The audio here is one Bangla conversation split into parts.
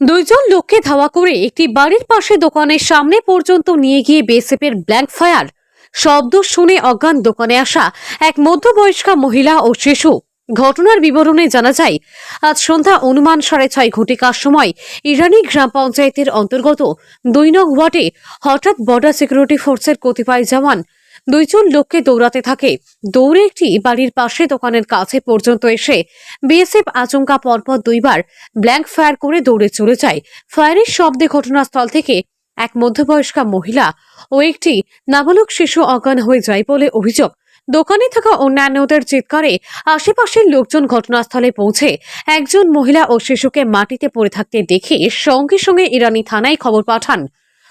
দুইজন লোককে ধাওয়া করে একটি বাড়ির পাশে দোকানের সামনে পর্যন্ত নিয়ে গিয়ে বিএসএফের ব্ল্যাঙ্ক ফায়ার। শব্দ শুনে অজ্ঞান দোকানে আসা এক মধ্যবয়স্কা মহিলা ও শিশু। ঘটনার বিবরণে জানা যায়, আজ সন্ধ্যা অনুমান সাড়ে ছয় ঘটিকার সময় ইরানি গ্রাম পঞ্চায়েতের অন্তর্গত দুই নং ওয়ার্ডে হঠাৎ বর্ডার সিকিউরিটি ফোর্সের কতিপয় জওয়ান দুইজন লোককে দৌড়াতে থাকে। দৌড়ে একটি বাড়ির পাশে দোকানের কাছে পর্যন্ত এসে বিএসএফ আচমকা পরপর দুইবার ব্ল্যাঙ্ক ফায়ার করে দৌড়ে চলে যায়। ফায়ারের শব্দে ঘটনাস্থল থেকে এক মধ্যবয়স্কা মহিলা ও একটি নাবালক শিশু অজ্ঞান হয়ে যায় বলে অভিযোগ। দোকানে থাকা অন্যান্যদের চিৎকারে আশেপাশের লোকজন ঘটনাস্থলে পৌঁছে একজন মহিলা ও শিশুকে মাটিতে পড়ে থাকতে দেখে সঙ্গে সঙ্গে ইরানি থানায় খবর পাঠান।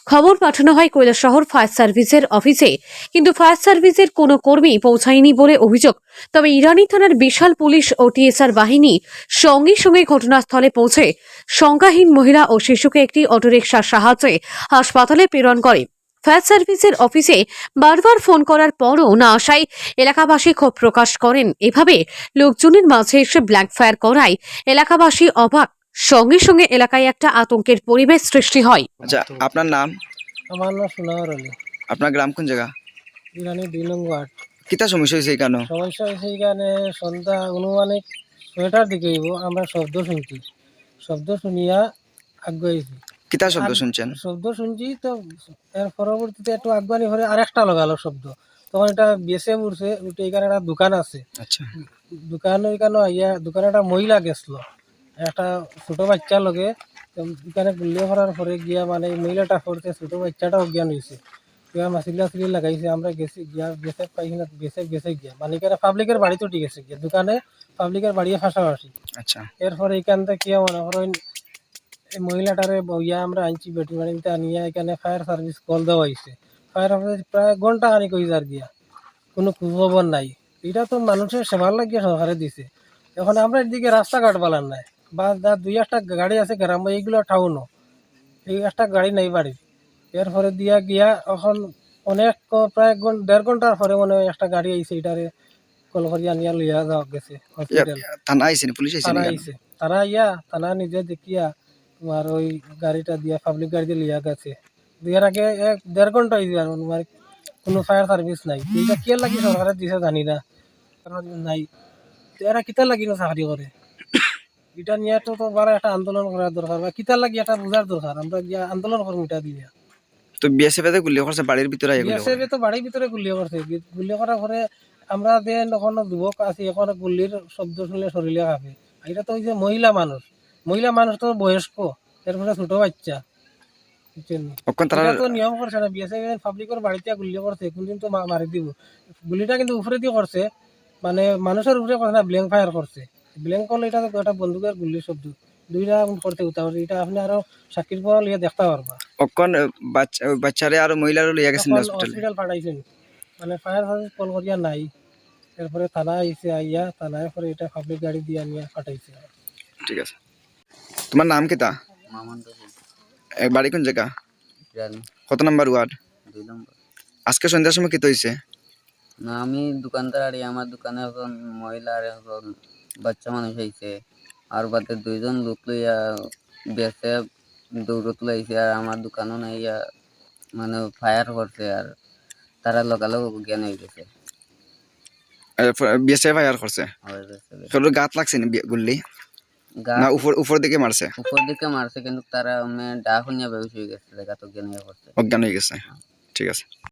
খবর পাঠানো হয় কৈলাসহর ফায়ার সার্ভিসের অফিসে। কিন্তু ফায়ার সার্ভিসের কোনো কর্মী পৌঁছায়নি বলে অভিযোগ। তবে ইরানি থানার বিশাল পুলিশ ও টিএসআর বাহিনী সঙ্গে সঙ্গে ঘটনাস্থলে পৌঁছে সংজ্ঞাহীন মহিলা ও শিশুকে একটি অটোরিকশার সাহায্যে হাসপাতালে প্রেরণ করে। ফায়ার সার্ভিসের অফিসে বারবার ফোন করার পরও না আসায় এলাকাবাসী ক্ষোভ প্রকাশ করেন। এভাবে লোকজনের মাঝে এসে ব্ল্যাক ফায়ার করায়। এলাকাবাসী অবাক সঙ্গে সঙ্গে এলাকায় একটা আতঙ্কের পরিবেশ সৃষ্টি হয়। আচ্ছা আপনার নাম? আমার নাম সোনাওয়ার আলী। আপনার গ্রাম কোন জায়গা? ইরানি দুই নং ওয়ার্ড কিতা সমস্যা হয়েছে কেন সমস্যা হয়েছে এখানে সন্ধ্যা অনুমানিক ছয়টার দিকে হইব আমরা শব্দ শুনছি। শব্দ শুনিয়া আগুয়াইছি কিতা শব্দ শুনছেন? শব্দ শুনছি তো এর পরবর্তীতে একটু আগুয়ানি করে আরেকটা লাগালো শব্দ। তখন এটা বেসে উঠছে উঠে এখানে একটা দোকান আছে। আচ্ছা। দোকান ওইখানে আইয়া দোকানে একটা মহিলা গেছিল। একটা ছোট বাচ্চা লগে দোকানে গুলিয়ে করার পরে গিয়া মানে মহিলাটা করতে ছোট বাচ্চাটা অজ্ঞান হয়েছে গিয়া মাসিলা সিলি লাগাইছে আমরা গেছি গিয়া গেছে পাইছি না গেছে গেছে গিয়া। মানে এখানে পাবলিকের বাড়ি তো ঠিক আছে গিয়া দোকানে পাবলিকের বাড়ি পাশাপাশি আচ্ছা। এরপরে এখান থেকে কি মনে করেন এই মহিলাটারে বইয়া আমরা আনছি বেটি বাড়িতে আনিয়া এখানে ফায়ার সার্ভিস কল দেওয়া হয়েছে ফায়ার সার্ভিস প্রায় ঘণ্টা খানিক হয়েছে আর গিয়া। কোনো খবর নাই। এটা তো মানুষের সেবার লাগিয়ে সরকারে দিছে। এখন আমরা এদিকে রাস্তাঘাট বালার নাই। বা যা দুই একটা গাড়ি আছে গ্রাম এইগুলো টাউনও এই একটা গাড়ি নাই বাড়ি এরপরে দিয়া গিয়া এখন অনেক প্রায় ঘণ্টা দেড় ঘণ্টার পরে মনে হয় একটা গাড়ি আইছে এটারে কল করিয়া নিয়া লইয়া যাওয়া গেছে হসপিটাল থানা আইসেনি পুলিশ কেন? আইছে। তারা ইয়া তারা নিজে দেখিয়া তোমার ওই গাড়িটা দিয়া পাবলিক গাড়ি দিয়ে লিয়া গেছে। দিয়ার আগে এক দেড় ঘণ্টা হয়েছে আর তোমার কোনো ফায়ার সার্ভিস নাই। এইটা কে লাগি সরকারে দিছে জানি না। কারণ নাই। এরা কিতা লাগি না চাকরি করে? এটা নিয়ে তো তো বড় একটা আন্দোলন করার দরকার বা কিতা লাগি এটা বোঝার দরকার। আমরা গিয়া আন্দোলন করব এটা দিয়ে। তো বিএসএফ এতে গুলি করছে বাড়ির ভিতরে গুলি। বিএসএফ তো বাড়ির ভিতরে গুলিয়ে করছে। গি- গুলিয়ে করার পরে আমরা যে এখন যুবক আছি এখন গুলির শব্দ শুনলে শরীরে কাঁপে এটা তো হচ্ছে মহিলা মানুষ। মহিলা মানুষ তো বয়স্ক এরপরে ছোট বাচ্চা। তো নিয়ম করছে না। বিএসএফ পাবলিকের বাড়িতে গুলি করছে কোনদিন তো মারি দিব। গুলিটা কিন্তু উপরে দিয়ে করছে। মানে মানুষের উপরে করছে না ব্ল্যাঙ্ক ফায়ার করছে। ব্ল্যাঙ্ক করলে এটা একটা বন্দুকের গুলির শব্দ। দুইটা করতে হতে পারে এটা আপনি আরও সাক্ষীর পর লিয়ে দেখতে পারবা। অক্ষণ বাচ্চা বাচ্চারে আর মহিলারও লইয়া গেছেন হসপিটালে হসপিটাল পাঠাইছেন। মানে ফায়ার সার্ভিস কল করিয়া নাই। এরপরে থানা আইসে আইয়া থানায় পরে এটা পাবলিক গাড়ি দিয়ে নিয়ে পাঠাইছে। ঠিক আছে। তোমার নাম কিতা? মামন বাড়ি কোন জায়গা? কত নাম্বার ওয়ার্ড? দুই নম্বর। আজকে সন্ধ্যার সময় কি হয়েছে না আমি দোকানদার আর আমার দোকানে মহিলা আর বাচ্চা মানুষ আইছে আর বাদে দুইজন লোক লইয়া বেসে দৌড়ত লাইছে আর আমার দোকানও নাই মানে ফায়ার করছে আর তারা লগালগ জ্ঞান হয়ে গেছে। করছে? হয়ে গেছে বেশ। কারোর গাত লাগছে না বি- গুলি গা না উপর উপর দিকে মারছে? উপর দিকে মারছে কিন্তু তারা মানে ডাক শুনিয়া বেউস হয়ে গেছে জ্ঞান হয়ে করছে অজ্ঞান হয়ে গেছে। ঠিক আছে।